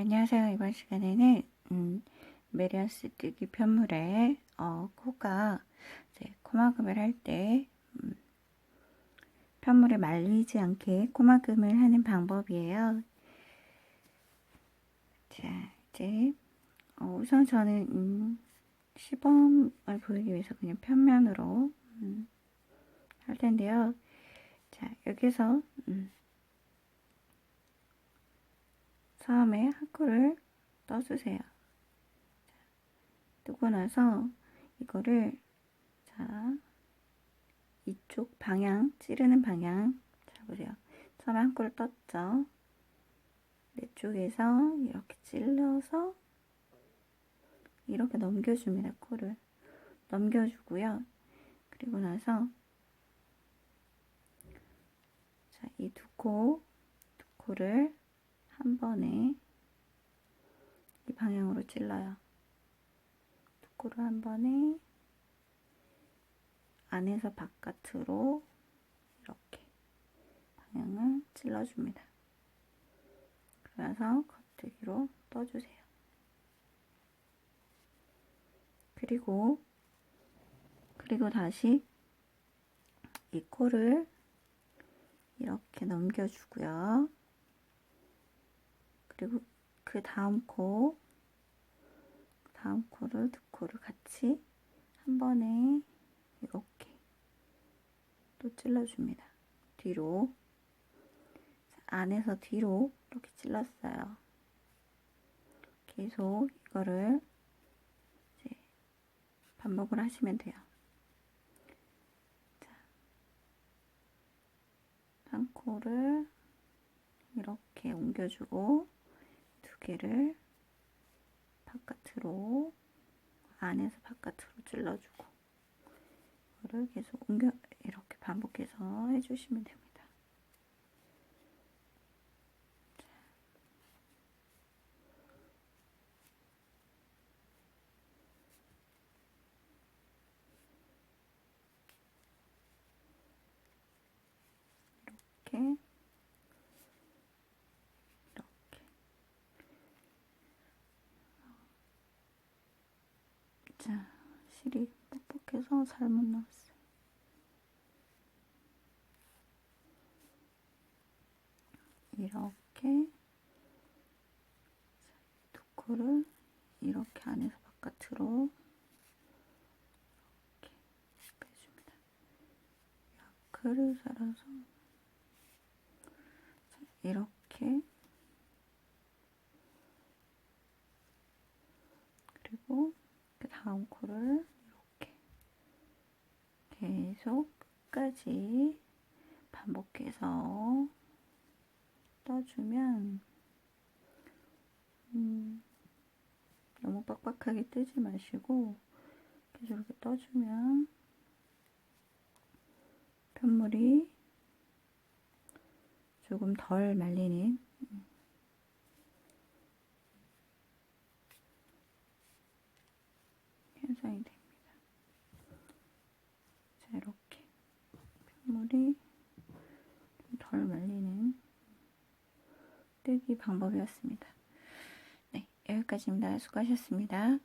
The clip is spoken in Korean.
안녕하세요. 이번 시간에는 음, 메리어스 뜨기 편물에 어, 코가 코막음을 할때 음, 편물에 말리지 않게 코막음을 하는 방법이에요. 자, 이제 어, 우선 저는 음, 시범을 보이기 위해서 그냥 편면으로 음, 할 텐데요. 자, 여기서 음, 처음에 한코를 떠주세요. 자, 뜨고 나서 이거를 자 이쪽 방향 찌르는 방향 자 보세요. 처음에 한 코를 떴죠. 내 쪽에서 이렇게 찔러서 이렇게 넘겨줍니다. 코를 넘겨주고요. 그리고 나서 자, 이두 코, 두 코를 한 번에 이 방향으로 찔러요. 두 코를 한 번에 안에서 바깥으로 이렇게 방향을 찔러줍니다. 그러면서 겉뜨기로 떠주세요. 그리고 그리고 다시 이 코를 이렇게 넘겨주고요. 그리고 그 다음 코, 코를 두 코를 같이 한 번에 이렇게 또 찔러줍니다. 뒤로 안에서 뒤로 이렇게 찔렀어요. 계속 이거를 이제 반복을 하시면 돼요. 자, 한 코를 이렇게 옮겨주고 두 개를 바깥으로 안에서 바깥으로 찔러주고 이거를 계속 옮겨 이렇게 반복해서 해주시면 됩니다. 이렇게 자 실이 뻑뻑해서 잘못 나왔어요. 이렇게 두 코를 이렇게 안에서 바깥으로 이렇게 빼줍니다. 야크를 살아서 이렇게 그리고 그 다음 코를 이렇게 계속 끝까지 반복해서 떠주면 음, 너무 빡빡하게 뜨지 마시고 계속 이렇게 떠주면 편물이 조금 덜 말리는 현상이 됩니다. 자, 이렇게 편물이 덜 말리는 뜨기 방법이었습니다. 네, 여기까지입니다. 수고하셨습니다.